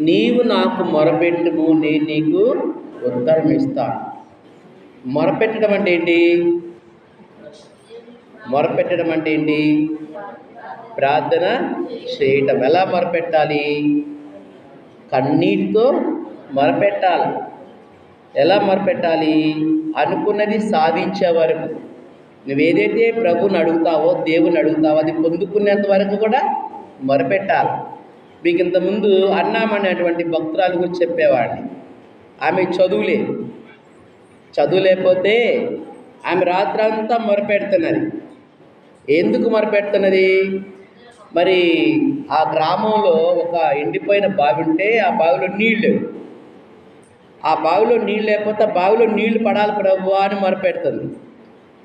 నీవు నాకు మొరపెట్టుము నేను నీకు ఉత్తరం ఇస్తాను మొరపెట్టడం అంటే ఏంటి? మొరపెట్టడం అంటే ఏంటి? ప్రార్థన చేయటం. ఎలా మొరపెట్టాలి? కన్నీటితో మొరపెట్టాలి. ఎలా మొరపెట్టాలి? అనుకున్నది సాధించే వరకు. నువ్వేదైతే ప్రభుని అడుగుతావో దేవుని అడుగుతావో అది పొందుకునేంత వరకు కూడా మొరపెట్టాలి. మీకు ఇంతకుముందు అన్నామనేటువంటి భక్తురాలు గురించి చెప్పేవాడిని. ఆమె చదువులే. చదువు లేకపోతే ఆమె రాత్రంతా మొరపెడుతున్నది. ఎందుకు మొరపెడుతున్నది? మరి ఆ గ్రామంలో ఒక ఎండిపోయిన బావి ఉంటే ఆ బావిలో నీళ్ళు లేవు. ఆ బావిలో నీళ్ళు లేకపోతే ఆ బావిలో నీళ్ళు పడాలి ప్రభు అని మొరపెడుతుంది.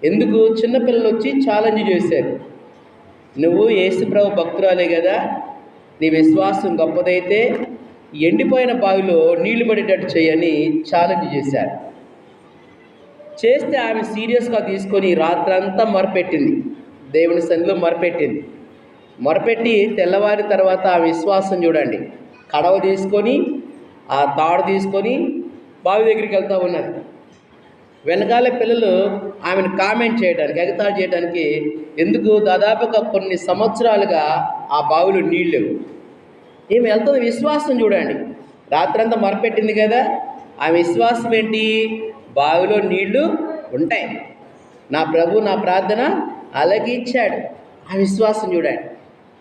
ఎందుకు? చిన్నపిల్లలు వచ్చి ఛాలెంజ్ చేశారు. నువ్వు ఏసు ప్రభు భక్తురాలే కదా. నీ విశ్వాసం గొప్పదైతే ఎండిపోయిన బావిలో నీళ్ళు పడేటట్టు చేయని ఛాలెంజ్ చేశారు చేస్తే ఆమె సీరియస్గా తీసుకొని రాత్రంతా మొరపెట్టింది. దేవుని సన్నిధిలో మొరపెట్టింది. మొరపెట్టి తెల్లవారి తర్వాత ఆ విశ్వాసం చూడండి. కడవ తీసుకొని ఆ తాడు తీసుకొని బావి దగ్గరికి వెళ్తూ ఉన్నది. వెనకాల పిల్లలు ఆమెను కామెంట్ చేయడానికి ఎగతాళి చేయడానికి ఎందుకు దాదాపుగా కొన్ని సంవత్సరాలుగా ఆ బావిలో నీళ్ళు లేవు. ఈమె వెళ్తున్న విశ్వాసం చూడండి. రాత్రంతా మొరపెట్టింది కదా. ఆ విశ్వాసం ఏంటి? బావిలో నీళ్ళు ఉంటాయి. నా ప్రభు నా ప్రార్థన అలాగే ఇచ్చాడు. ఆ విశ్వాసం చూడండి.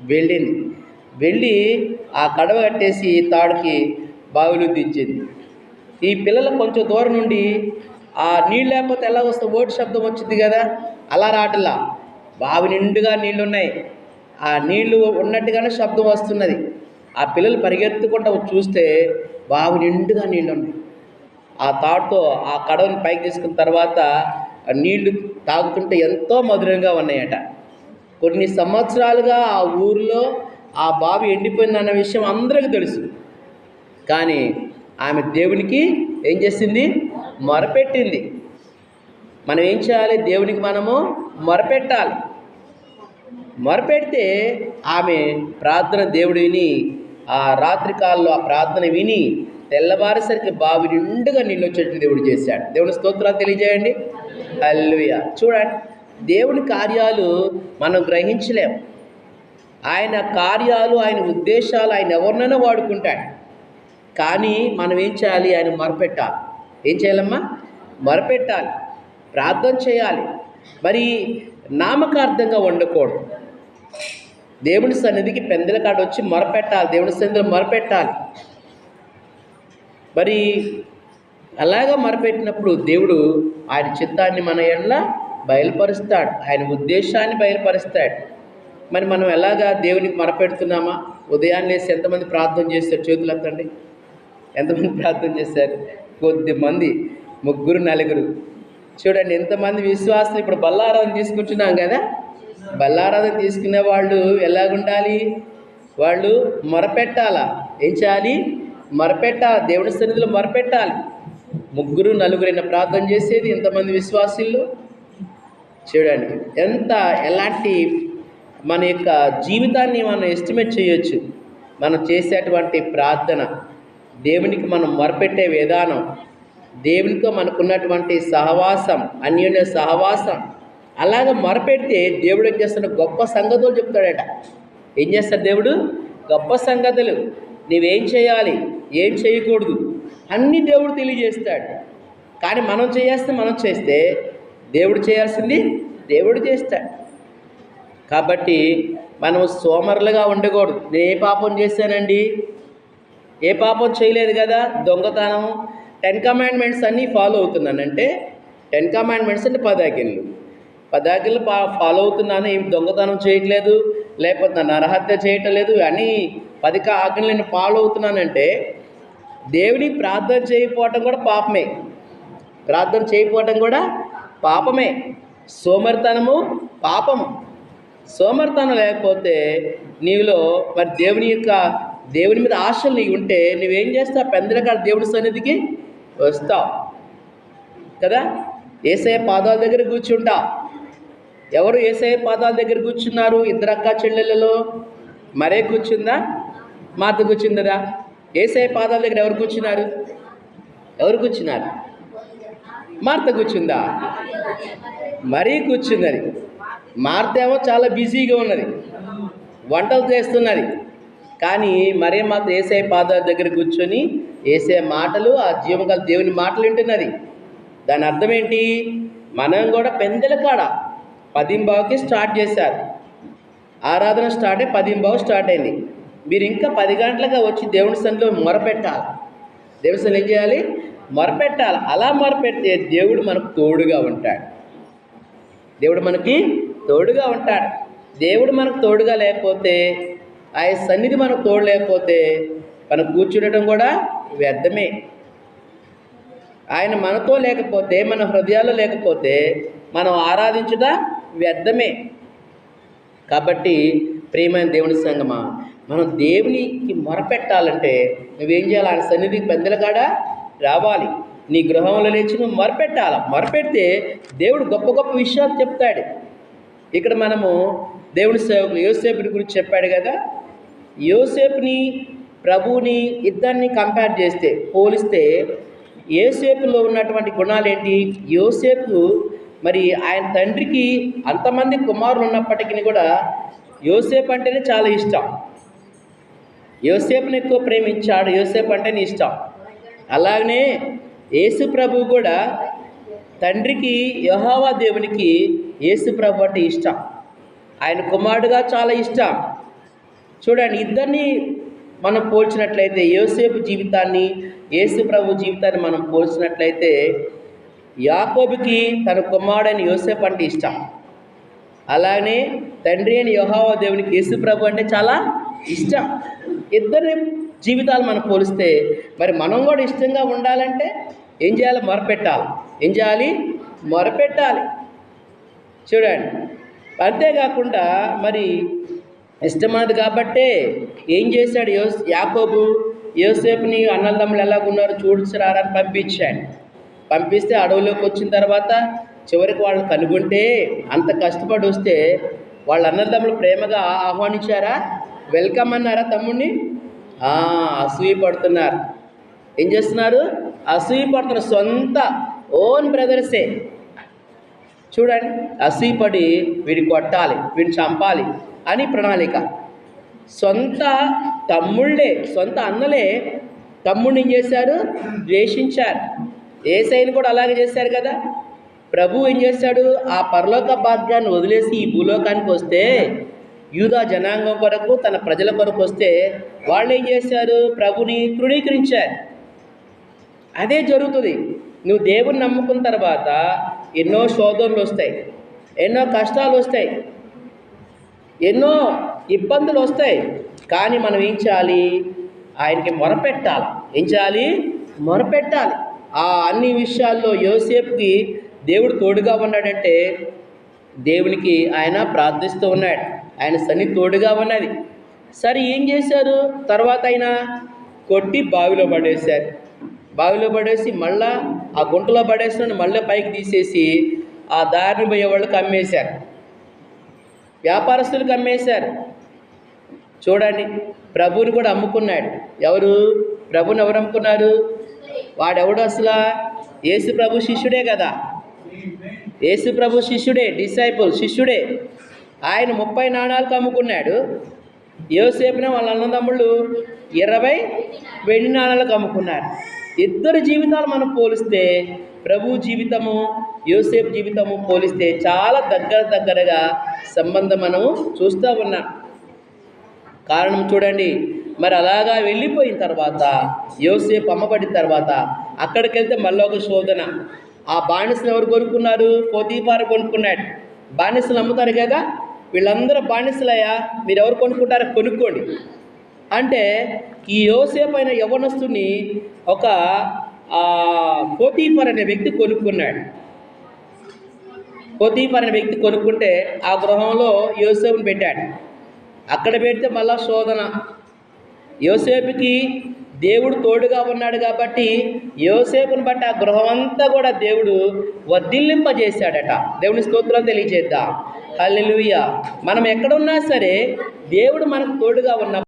వెళ్ళింది. వెళ్ళి ఆ కడవ కట్టేసి తాడుకి బావిలో దించింది. ఈ పిల్లలు కొంచెం దూరం నుండి ఆ నీళ్ళు లేకపోతే ఎలా వస్తే ఓటు శబ్దం వచ్చింది కదా? అలా రాటలా. బావి నిండుగా నీళ్ళు ఉన్నాయి ఆ నీళ్ళు ఉన్నట్టుగానే శబ్దం వస్తున్నది. ఆ పిల్లలు పరిగెత్తుకుంటా చూస్తే బావి నిండుగా నీళ్ళు ఉన్నాయి ఆ తాడుతో ఆ కడవని పైకి తీసుకున్న తర్వాత నీళ్ళు తాగుతుంటే ఎంతో మధురంగా ఉన్నాయట. కొన్ని సంవత్సరాలుగా ఆ ఊరిలో ఆ బావి ఎండిపోయిందన్న విషయం అందరికీ తెలుసు. కానీ ఆమె దేవునికి ఏం చేసింది? మొరపెట్టింది. మనం ఏం చేయాలి? దేవునికి మనము మొరపెట్టాలి. మొరపెడితే ఆమె ప్రార్థన దేవుడు విని ఆ రాత్రి కాలంలో ఆ ప్రార్థన విని తెల్లవారేసరికి బావి నిండుగా నీళ్ళు వచ్చేట్టు దేవుడు చేశాడు. దేవుని స్తోత్రాలు తెలియజేయండి. అల్లుయ చూడండి దేవుని కార్యాలు మనం గ్రహించలేము ఆయన కార్యాలు ఆయన ఉద్దేశాలు ఆయన ఎవరినైనా వాడుకుంటాడు. కానీ మనం ఏం చేయాలి? ఆయన మొరపెట్టాలి. ఏం చేయాలమ్మా? మొరపెట్టాలి. ప్రార్థన చేయాలి. మరి నామకార్థంగా ఉండకూడదు దేవుని సన్నిధికి పెందల కాడ వచ్చి మొరపెట్టాలి. దేవుని సన్నిధిలో మొరపెట్టాలి. మరి అలాగా మొరపెట్టినప్పుడు దేవుడు ఆయన చిత్తాన్ని మన ఎడల బయలుపరుస్తాడు. ఆయన ఉద్దేశాన్ని బయలుపరుస్తాడు. మరి మనం ఎలాగా దేవునికి మొరపెడుతున్నామా? ఉదయాన్నే ఎంతమంది ప్రార్థన చేస్తారు చేతులు ఎత్తండి. ఎంతమంది ప్రార్థన చేశారు? కొద్ది మంది ముగ్గురు నలుగురు. చూడండి ఎంతమంది విశ్వాసం ఇప్పుడు బల్లారాధన తీసుకుంటున్నాం కదా? బల్లారాధన తీసుకునే వాళ్ళు ఎలాగుండాలి? వాళ్ళు మొరపెట్టాలా? ఏం చేయాలి? మొరపెట్టాలి. దేవుడి సన్నిధిలో మొరపెట్టాలి. ముగ్గురు నలుగురైన ప్రార్థన చేసేది ఎంతమంది విశ్వాసులు? చూడండి ఎంత ఎలాంటి మన యొక్క జీవితాన్ని మనం ఎస్టిమేట్ చేయొచ్చు? మనం చేసేటువంటి ప్రార్థన. దేవునికి మనం మొరపెట్టే విధానం దేవునితో మనకున్నటువంటి సహవాసం అన్యోన్య సహవాసం అలాగ మొరపెడితే దేవుడు ఏం చేస్తున్న గొప్ప సంగతులు చెప్తాడట. ఏం చేస్తాడు దేవుడు? గొప్ప సంగతులు. నీవేం చేయాలి? ఏం చేయకూడదు? అన్నీ దేవుడు తెలియజేస్తాడు. కానీ మనం చేస్తే మనం చేస్తే దేవుడు చేయాల్సింది దేవుడు చేస్తాడు. కాబట్టి మనం సోమరులుగా ఉండకూడదు. నేను ఏ పాపం చేశానండి? ఏ పాపం చేయలేదు కదా? దొంగతనం టెన్ కమాండ్మెంట్స్ అన్నీ ఫాలో అవుతున్నానంటే టెన్ కమాండ్మెంట్స్ అంటే పదాకిళ్ళు పదాకిళ్ళు పా ఫాలో అవుతున్నాను. ఏమి దొంగతనం చేయట్లేదు. లేకపోతే నన్ను నరహత్య చేయటం లేదు. అని పది ఆజ్ఞలు నేను ఫాలో అవుతున్నానంటే దేవుని ప్రార్థన చేయకపోవటం కూడా పాపమే. ప్రార్థన చేయకపోవటం కూడా పాపమే. సోమర్తనము పాపము. సోమర్తనం లేకపోతే నీలో మరి దేవుని యొక్క దేవుని మీద ఆశలు నీకు ఉంటే నువ్వేం చేస్తావు? పెందలకాడ దేవుడి సన్నిధికి వస్తావు కదా? ఏసఐ పాదాల దగ్గర కూర్చుంటా. ఎవరు ఏసఐ పాదాల దగ్గర కూర్చున్నారు? ఇద్దరు అక్క చెల్లెళ్ళలో మరే కూర్చుందా? మాత కూర్చుందరా? ఏసఐ పాదాల దగ్గర ఎవరు కూర్చున్నారు? ఎవరు కూర్చున్నారు? మార్త కూర్చుందా? మరీ కూర్చున్నది. మార్త ఏమో చాలా బిజీగా ఉన్నది. వంటలు చేస్తున్నది. కానీ మరే మాత్రం ఏసఐ పాదాల దగ్గర కూర్చొని ఏసే మాటలు ఆ జీవకాల దేవుని మాటలు వింటున్నది. దాని అర్థం ఏంటి? మనం కూడా పెందెల కాడ పదింబావుకి స్టార్ట్ చేశారు. ఆరాధన స్టార్ట్ అయ్యి పదింబావు స్టార్ట్ అయింది. మీరు ఇంకా పది గంటలుగా వచ్చి దేవుని సన్నిలో మొరపెట్టాలి. దేవుని సన్నిలో ఏం చేయాలి? మొరపెట్టాలి. అలా మొరపెడితే దేవుడు మనకు తోడుగా ఉంటాడు. దేవుడు మనకి తోడుగా ఉంటాడు. దేవుడు మనకు తోడుగా లేకపోతే ఆయన సన్నిధి మనకు తోడు లేకపోతే మనం కూర్చుండటం కూడా వ్యర్థమే. ఆయన మనతో లేకపోతే మన హృదయాల్లో లేకపోతే మనం ఆరాధించుట వ్యర్థమే. కాబట్టి ప్రేమైన దేవుని సంగమా మనం దేవునికి మొరపెట్టాలంటే నువ్వేం చేయాలి? ఆయన సన్నిధికి పెద్దల కాడ రావాలి. నీ గృహంలో లేచి నువ్వు మొరపెట్టాలి? మొరపెడితే దేవుడు గొప్ప గొప్ప విషయాలు చెప్తాడు. ఇక్కడ మనము దేవుని సేవకులు యోసేపుని గురించి చెప్పాడు కదా. యోసేపుని ప్రభువుని ఇద్దరిని కంపేర్ చేస్తే పోలిస్తే యోసేపులో ఉన్నటువంటి గుణాలు ఏంటి? యోసేపు మరి ఆయన తండ్రికి అంతమంది కుమారులు ఉన్నప్పటికీ కూడా యోసేపు అంటేనే చాలా ఇష్టం. యోసేపుని ఎక్కువ ప్రేమించాడు యోసేపు అంటేనే ఇష్టం. అలాగనే యేసు ప్రభు కూడా తండ్రికి యహోవా దేవునికి యేసు ప్రభు అంటే ఇష్టం. ఆయన కుమారుడుగా చాలా ఇష్టం. చూడండి ఇద్దరిని మనం పోల్చినట్లయితే యోసేపు జీవితాన్ని యేసు ప్రభు జీవితాన్ని మనం పోల్చినట్లయితే యాకోబుకి తన కుమారుడైన యోసేపు అంటే ఇష్టం. అలానే తండ్రి అయిన యోహావా దేవునికి యేసు ప్రభు అంటే చాలా ఇష్టం. ఇద్దరి జీవితాలు మనం పోలిస్తే మరి మనం కూడా ఇష్టంగా ఉండాలంటే ఏం చేయాలి? మొరపెట్టాలి. ఏం చేయాలి? మొరపెట్టాలి. చూడండి. అంతేకాకుండా మరి ఇష్టమైనది కాబట్టే ఏం చేశాడు యోస్ యాకోబు? యోసేపుని అన్నదమ్ములు ఎలాగున్నారు చూడ్చురారని పంపించాడు. పంపిస్తే అడవిలోకి వచ్చిన తర్వాత చివరికి వాళ్ళు కనుగొంటే అంత కష్టపడి వస్తే వాళ్ళ అన్నదమ్ములు ప్రేమగా ఆహ్వానించారా? వెల్కమ్ అన్నారా తమ్ముడిని అసూయ పడుతున్నారు. ఏం చేస్తున్నారు? అసూయ పడుతున్నారు. సొంత ఓన్ బ్రదర్సే. చూడండి అసీపడి వీడిని కొట్టాలి వీడిని చంపాలి అని ప్రణాళిక. సొంత తమ్ముళ్ళే సొంత అన్నలే తమ్ముడిని ఏం చేశారు? ద్వేషించారు. ఏసైని కూడా అలాగే చేశారు కదా. ప్రభు ఏం చేశాడు? ఆ పరలోక భాగ్యాన్ని వదిలేసి ఈ భూలోకానికి వస్తే యూదా జనాంగం కొరకు తన ప్రజల కొరకు వస్తే వాళ్ళు ఏం చేశారు? ప్రభుని తృణీకరించారు. అదే జరుగుతుంది. నువ్వు దేవుని నమ్ముకున్న తర్వాత ఎన్నో శోధనలు వస్తాయి ఎన్నో కష్టాలు వస్తాయి ఎన్నో ఇబ్బందులు వస్తాయి. కానీ మనం ఏం చేయాలి? ఆయనకి మొరపెట్టాలి. ఏం చేయాలి? మొరపెట్టాలి. ఆ అన్ని విషయాల్లో యోసేపుకి దేవుడు తోడుగా ఉన్నాడంటే దేవునికి ఆయన ప్రార్థిస్తూ ఉన్నాడు. ఆయన సన్ని తోడుగా ఉన్నది. సరే ఏం చేశారు? తర్వాత ఆయన కొట్టి బావిలో పడేశారు. బావిలో పడేసి మళ్ళా ఆ గుంటలో పడేసిన మళ్ళీ పైకి తీసేసి ఆ దారిని పోయే వాళ్ళకి అమ్మేశారు వ్యాపారస్తులకు అమ్మేశారు చూడండి ప్రభువుని కూడా అమ్ముకున్నాడు. ఎవరు? ప్రభుని ఎవరు అమ్ముకున్నారు? వాడెవడు అసలు? యేసు ప్రభు శిష్యుడే కదా. యేసు ప్రభు శిష్యుడే డిసైపుల్ శిష్యుడే. ఆయన ముప్పై నాణాలకు అమ్ముకున్నాడు. యోసేపున వాళ్ళ అన్నదమ్ముళ్ళు ఇరవై వెండి నాణాలకు అమ్ముకున్నారు. ఇద్దరు జీవితాలు మనం పోలిస్తే ప్రభు జీవితము యోసేపు జీవితము పోలిస్తే చాలా దగ్గర దగ్గరగా సంబంధం మనము చూస్తూ ఉన్నాం. కారణం చూడండి మరి అలాగా వెళ్ళిపోయిన తర్వాత యోసేపు అమ్మబడిన తర్వాత అక్కడికి వెళ్తే మళ్ళీ ఒక శోధన. ఆ బానిసలు ఎవరు కొనుక్కున్నారు? పోతీపార కొనుక్కున్నాడు. బానిసలు అమ్ముతారు కదా? వీళ్ళందరూ బానిసలయ్యా మీరు ఎవరు కొనుక్కుంటారో కొనుక్కోండి. అంటే ఈ యోసేపు అయిన యవనస్తుని ఒక ఆ, పోతీఫర్ అనే వ్యక్తి కొనుక్కున్నాడు. పోతీఫర్ అనే వ్యక్తి కొనుక్కుంటే ఆ గృహంలో యోసేపుని పెట్టాడు. అక్కడ పెడితే మళ్ళా శోధన. యోసేపుకి దేవుడు తోడుగా ఉన్నాడు కాబట్టి యోసేపుని బట్టి ఆ గృహం అంతా కూడా దేవుడు వర్ధిల్లింపజేశాడట. దేవుని స్తోత్రం తెలియజేద్దాం. హల్లెలూయా. మనం ఎక్కడున్నా సరే దేవుడు మనకు తోడుగా ఉన్న